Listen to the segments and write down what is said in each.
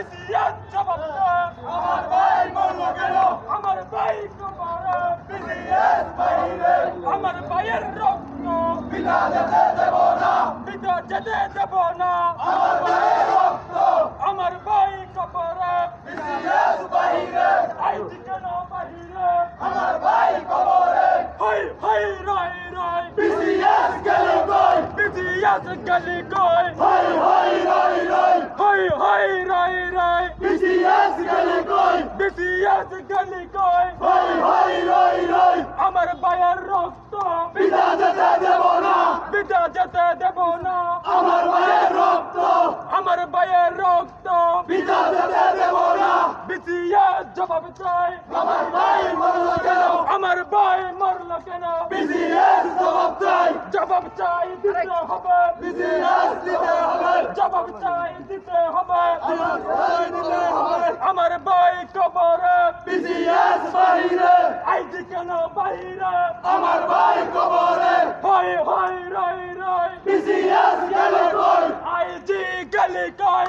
BCS জবাব আমার ভাই মরল কেন আমার ভাই কবরে। বিসিএস বাহিরে আমার ভাইয়ের রক্ত পিতা যেতে দেব না পিতা যেতে দেব না আমার ভাইয়ের রক্ত আমার ভাই কবরে বিসিএস বাহিরে আইছি কেন বাহিরে আমার ভাই কবরে হাই হাই রাই রাই বিসিএস গেল কই বিসিএস গলি কই হাই হাই রাই রাই হাই হাই রাই রাই বিসিএস গেল কই বিসিএস গলি কই হাই হাই রাই রাই আমার ভাইয়ের রক্ত পিতা যেতে দেব না পিতা যেতে দেব না আমার ভাইয়ের রক্ত আমার ভাইয়ের রক্ত পিতা যেতে দেব না বিসিএস জবাব চাই। আমার ভাই মরল কেন? আমার ভাই মরল কেন? বিসিএস জবাব চাই। জবাব চাই দিতে হবে। বিসিএস দিতে হবে। জবাব চাই দিতে হবে। আমার ভাই দিতে হবে। আমার ভাই কবরে। বিসিএস বাহিরে। আইজি কেন বাহিরে? আমার ভাই কবরে। হাই হাই রাই রাই বিসিএস গেল কই? আইজি গলি কই?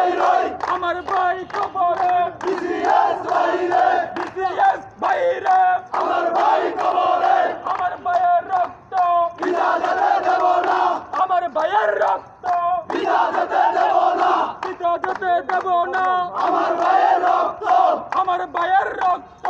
যাব না। আমার ভাইয়ের রক্ত আমার ভাইয়ের রক্ত।